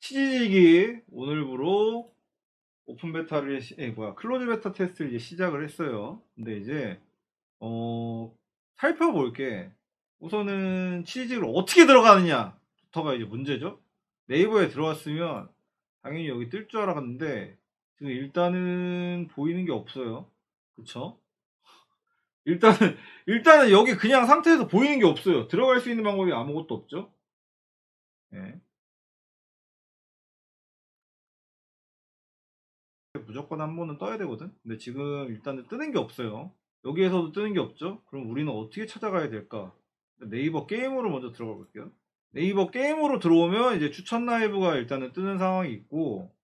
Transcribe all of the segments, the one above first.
치지직이 오늘부로 오픈 베타를 시- 예, 뭐야 클로즈 베타 테스트를 이제 시작을 했어요. 근데 이제 어 살펴볼 게 우선은 치지직을 어떻게 들어가느냐부터가 이제 문제죠. 네이버에 들어왔으면 당연히 여기 뜰 줄 알았는데 지금 일단은 보이는 게 없어요. 그쵸? 일단은 일단은 여기 그냥 상태에서 보이는 게 없어요. 들어갈 수 있는 방법이 아무것도 없죠. 예. 무조건 한 번은 떠야 되거든. 근데 지금 일단은 뜨는 게 없어요. 여기에서도 뜨는 게 없죠. 그럼 우리는 어떻게 찾아가야 될까? 네이버 게임으로 먼저 들어가 볼게요. 네이버 게임으로 들어오면 이제 추천 라이브가 일단은 뜨는 상황이 있고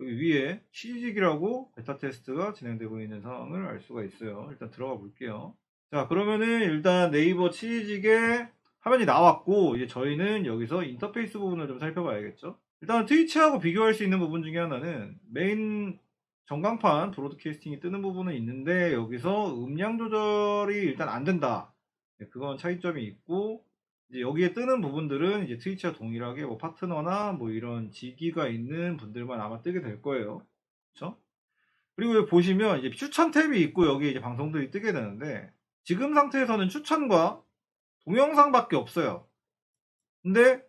여기 위에 취직이라고 베타 테스트가 진행되고 있는 상황을 알 수가 있어요. 일단 들어가 볼게요. 자 그러면은 일단 네이버 취직에 화면이 나왔고 이제 저희는 여기서 인터페이스 부분을 좀 살펴봐야겠죠. 일단 트위치하고 비교할 수 있는 부분 중에 하나는 메인 전광판 브로드캐스팅이 뜨는 부분은 있는데 여기서 음량 조절이 일단 안 된다. 네, 그건 차이점이 있고 이제 여기에 뜨는 부분들은 이제 트위치와 동일하게 뭐 파트너나 뭐 이런 직위가 있는 분들만 아마 뜨게 될 거예요. 그렇죠? 그리고 여기 보시면 이제 추천 탭이 있고 여기 이제 방송들이 뜨게 되는데 지금 상태에서는 추천과 동영상밖에 없어요. 근데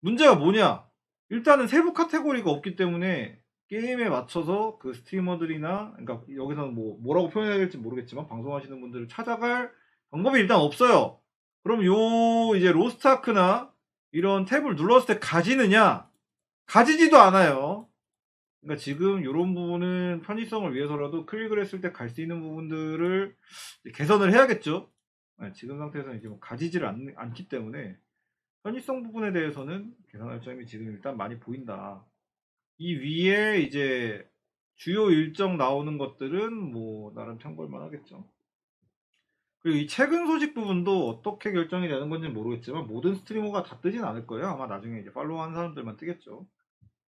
문제가 뭐냐? 일단은 세부 카테고리가 없기 때문에 게임에 맞춰서 그 스트리머들이나 그러니까 여기서는 뭐 뭐라고 표현해야 될지 모르겠지만 방송하시는 분들을 찾아갈 방법이 일단 없어요. 그럼 요 이제 로스트아크나 이런 탭을 눌렀을 때 가지느냐? 가지지도 않아요. 그러니까 지금 이런 부분은 편의성을 위해서라도 클릭을 했을 때 갈 수 있는 부분들을 개선을 해야겠죠. 네, 지금 상태에서는 이제 뭐 가지지를 않, 않기 때문에 편의성 부분에 대해서는 개선할 점이 지금 일단 많이 보인다. 이 위에 이제 주요 일정 나오는 것들은 뭐 나름 참고할 만 하겠죠. 그리고 이 최근 소식 부분도 어떻게 결정이 되는 건지 는 모르겠지만 모든 스트리머가 다 뜨진 않을 거예요. 아마 나중에 이제 팔로우하는 사람들만 뜨겠죠.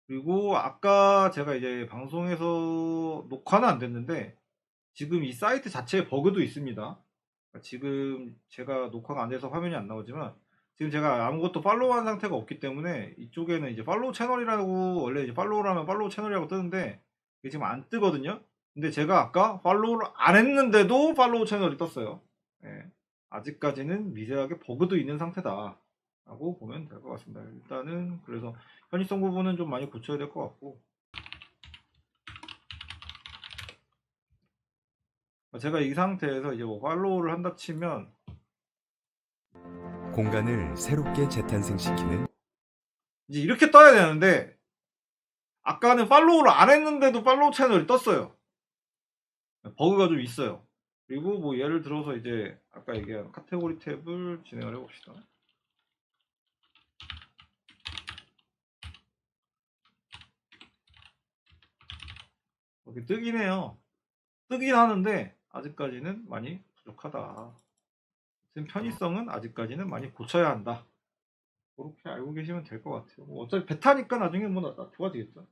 그리고 아까 제가 이제 방송에서 녹화는 안 됐는데 지금 이 사이트 자체에 버그도 있습니다. 그러니까 지금 제가 녹화가 안 돼서 화면이 안 나오지만 지금 제가 아무것도 팔로우한 상태가 없기 때문에 이쪽에는 이제 팔로우 채널이라고 원래 이제 팔로우를 하면 팔로우 채널이라고 뜨는데 이게 지금 안 뜨거든요. 근데 제가 아까 팔로우를 안 했는데도 팔로우 채널이 떴어요. 예, 아직까지는 미세하게 버그도 있는 상태다. 라고 보면 될 것 같습니다. 일단은 그래서 편의성 부분은 좀 많이 고쳐야 될 것 같고 제가 이 상태에서 이제 뭐 팔로우를 한다 치면 공간을 새롭게 재탄생시키는 이제 이렇게 떠야 되는데 아까는 팔로우를 안 했는데도 팔로우 채널이 떴어요. 버그가 좀 있어요. 그리고 뭐 예를 들어서 이제 아까 얘기한 카테고리 탭을 진행을 해봅시다. 이렇게 뜨긴 해요. 뜨긴 하는데 아직까지는 많이 부족하다. 편의성은 아직까지는 많이 고쳐야 한다. 그렇게 알고 계시면 될 것 같아요. 뭐 어차피 베타니까 나중에 뭐 나- 나 좋아지겠죠.